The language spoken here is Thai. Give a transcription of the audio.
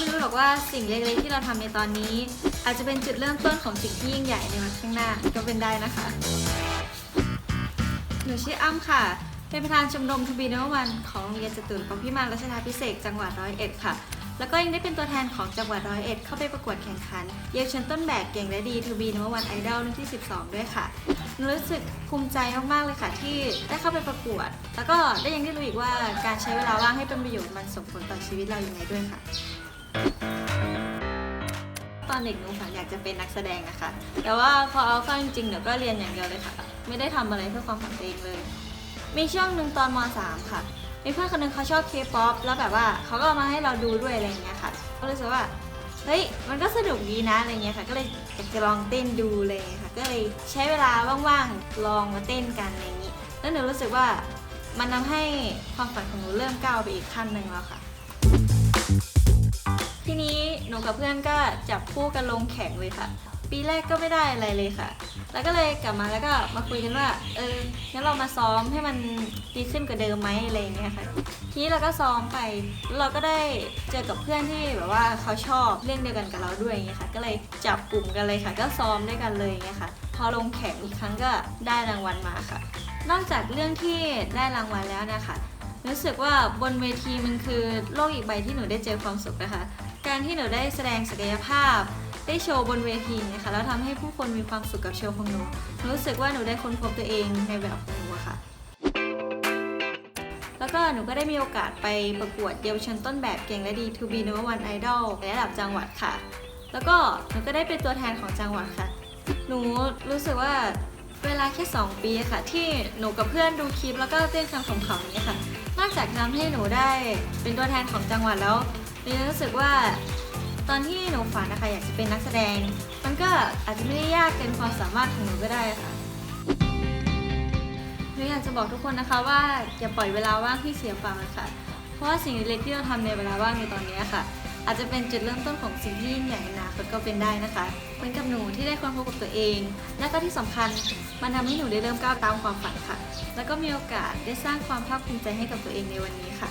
ไม่รู้หรอกว่าสิ่งเล็กๆที่เราทำในตอนนี้ อาจจะเป็นจุดเริ่มต้นของสิ่งที่ยิ่งใหญ่ในวันข้างหน้าก็เป็นได้นะคะ หนูชื่ออ้ำค่ะ เป็นประธานชมรมทบีนวันของโรงเรียนจตุรพพิมานรัชดาพิเศษจังหวัดร้อยเอ็ดค่ะ แล้วก็ยังได้เป็นตัวแทนของจังหวัดร้อยเอ็ดเข้าไปประกวดแข่งขัน เยาวชนต้นแบบเก่งและดีทบีนวันไอดอลรุ่นที่ 12 ด้วยค่ะหนูรู้สึกภูมิใจมาก ๆ เลยค่ะ ที่ได้เข้าไปประกวด แล้วก็ได้ยังได้รู้อีกว่าการใช้เวลาว่างให้เป็นประโยชน์มันส่งผลต่อชีวิตเราอย่างไรด้วยค่ะ ตอนเด็กหนูฝันอยากจะเป็นนักแสดงนะคะ แต่ว่าพอเอาเข้าจริงๆเดี๋ยวก็เรียนอย่างเดียวเลยค่ะ ไม่ได้ทำอะไรเพื่อความฝันตัวเองเลย มีช่วงหนึ่งตอนม .3 ค่ะมีเพื่อนคนหนึงเขาชอบเคป๊อปแล้วแบบว่าเขาก็เอามาให้เราดูด้วยอะไรอย่างเงี้ยค่ะ ก็เลยรู้สึกว่า เฮ้ย มันก็สนุกดีนะอะไรเงี้ยค่ะ ก็เลยอยากจะลองเต้นดูเลยค่ะ ก็เลยใช้เวลาว่างๆ ลองมาเต้นกันอะไรอย่างงี้ แล้วหนูรู้สึกว่ามันทำให้ความฝันของหนูเริ่มก้าวไปอีกขั้นหนึ่งแล้วค่ะ ทีนี้หนูกับเพื่อนก็จับคู่กันลงแข่งเลยค่ะ ปีแรกก็ไม่ได้อะไรเลยค่ะ แล้วก็เลยกลับมาแล้วก็มาคุยกันว่า เอองั้นเรามาซ้อมให้มันดีขึ้นกว่าเดิมไหมอะไรอย่างเงี้ยค่ะ ทีนี้เราก็ซ้อมไปแล้วเราก็ได้เจอกับเพื่อนที่แบบว่าเขาชอบเล่นเดียวกันกับเราด้วยอย่างเงี้ยค่ะ ก็เลยจับกลุ่มกันเลยค่ะ ก็ซ้อมด้วยกันเลยอย่างเงี้ยค่ะ พอลงแข่งอีกครั้งก็ได้รางวัลมาค่ะ นอกจากเรื่องที่ได้รางวัลแล้วนะคะรู้สึกว่าบนเวทีมันคือโลกอีกใบที่หนูได้เจอความสุขนะคะ การที่หนูได้แสดงศักยภาพ ได้โชว์บนเวทีเนะคะแล้วทำให้ผู้คนมีความสุขกับโชว์ของหนูหนูรู้สึกว่าหนูได้ค้นพบตัวเองในแบบของหนูอะค่ะ แล้วก็หนูก็ได้มีโอกาสไปประกวดเยาวชนต้นแบบเก่งและดี To be number one idol ในระดับจังหวัดค่ะ แล้วก็หนูก็ได้เป็นตัวแทนของจังหวัดค่ะ หนูรู้สึกว่าเวลาแค่ 2 ปีค่ะ ที่หนูกับเพื่อนดูคลิปแล้วก็เต้นคำขำๆนี้ค่ะ นอกจากทำให้หนูได้เป็นตัวแทนของจังหวัดแล้ว หนูยังรู้สึกว่าตอนที่หนูฝันนะคะอยากจะเป็นนักแสดง มันก็อาจจะไม่ได้ยากเกินความสามารถของหนูก็ได้ค่ะหนูอยากจะบอกทุกคนนะคะว่าอย่าปล่อยเวลาว่างที่เสียเปล่าเลยค่ะเพราะว่าสิ่งเล็กๆที่เราทำในเวลาว่างในตอนนี้ค่ะ อาจจะเป็นจุดเริ่มต้นของสิ่งที่ยิ่งใหญ่ในอนาคตก็เป็นได้นะคะเหมือนกับหนูที่ได้ค้นพบกับตัวเอง และก็ที่สำคัญมันทำให้หนูได้เริ่มก้าวตามความฝันค่ะ แล้วก็มีโอกาสได้สร้างความภาคภูมิใจให้กับตัวเองในวันนี้ค่ะ